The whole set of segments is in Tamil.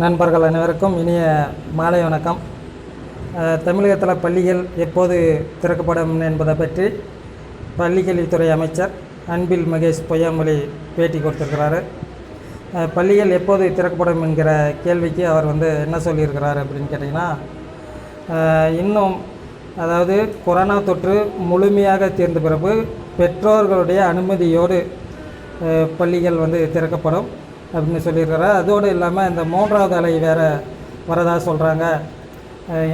நண்பர்கள் அனைவருக்கும் இனிய மாலை வணக்கம். தமிழகத்தில் பள்ளிகள் எப்போது திறக்கப்படும் என்பதை பற்றி பள்ளிக்கல்வித்துறை அமைச்சர் அன்பில் மகேஷ் பொய்யாமொழி பேட்டி கொடுத்துருக்கிறாரு. பள்ளிகள் எப்போது திறக்கப்படும் என்கிற கேள்விக்கு அவர் வந்து என்ன சொல்லியிருக்கிறார் அப்படின்னு கேட்டிங்கன்னா இன்னும் அதாவது கொரோனா தொற்று முழுமையாக தீர்ந்த பிறகு பெற்றோர்களுடைய அனுமதியோடு பள்ளிகள் வந்து திறக்கப்படும். அப்படின்னு சொல்லியிருக்கிறார் அதோடு இல்லாமல் இந்த மூன்றாவது அலை வேறு வரதா சொல்கிறாங்க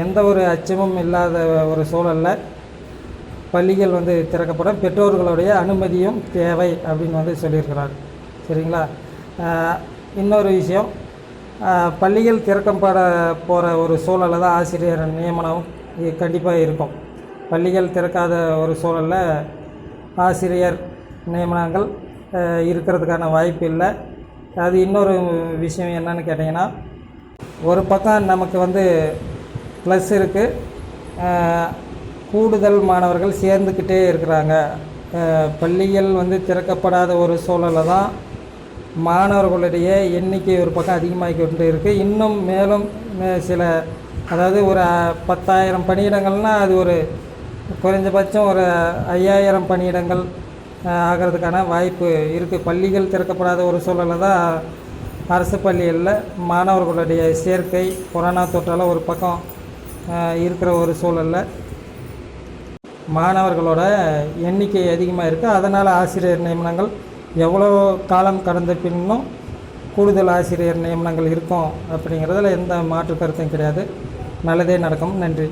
எந்த ஒரு அச்சமும் இல்லாத ஒரு சூழலில் பள்ளிகள் வந்து திறக்கப்படும். பெற்றோர்களுடைய அனுமதியும் தேவை அப்படின்னு வந்து சொல்லியிருக்கிறார். சரிங்களா? இன்னொரு விஷயம். பள்ளிகள் திறக்கப்பட போகிற ஒரு சூழலில் தான் ஆசிரியர் நியமனம் கண்டிப்பாக இருக்கும். பள்ளிகள் திறக்காத ஒரு சூழலில் ஆசிரியர் நியமனங்கள் இருக்கிறதுக்கான வாய்ப்பு இல்லை. அது இன்னொரு விஷயம் என்னன்னு கேட்டிங்கன்னா ஒரு பக்கம் நமக்கு வந்து ப்ளஸ் இருக்குது கூடுதல் மாணவர்கள் சேர்ந்துக்கிட்டே இருக்கிறாங்க. பள்ளிகள் வந்து திறக்கப்படாத ஒரு சூழலில் தான் மாணவர்களுடைய எண்ணிக்கை ஒரு பக்கம் அதிகமாகி கொண்டு இருக்குது இன்னும் மேலும் மே- சில அதாவது ஒரு பத்தாயிரம் பணியிடங்கள்னால் அது ஒரு குறைஞ்சபட்சம் ஒரு ஐயாயிரம் பணியிடங்கள் ஆகிறதுக்கான வாய்ப்பு இருக்குது பள்ளிகள் திறக்கப்படாத ஒரு சூழலில் தான் அரசு பள்ளிகளில் மாணவர்களுடைய சேர்க்கை கொரோனா தொற்றால் ஒரு பக்கம் இருக்கிற ஒரு சூழலில். மாணவர்களோட எண்ணிக்கை அதிகமாக இருக்குது அதனால் ஆசிரியர் நியமனங்கள் எவ்வளோ காலம் கடந்த பின்னும் கூடுதல் ஆசிரியர் நியமனங்கள் இருக்கும் அப்படிங்கிறதுல எந்த மாற்று கருத்தும் கிடையாது. நல்லதே நடக்கும். நன்றி.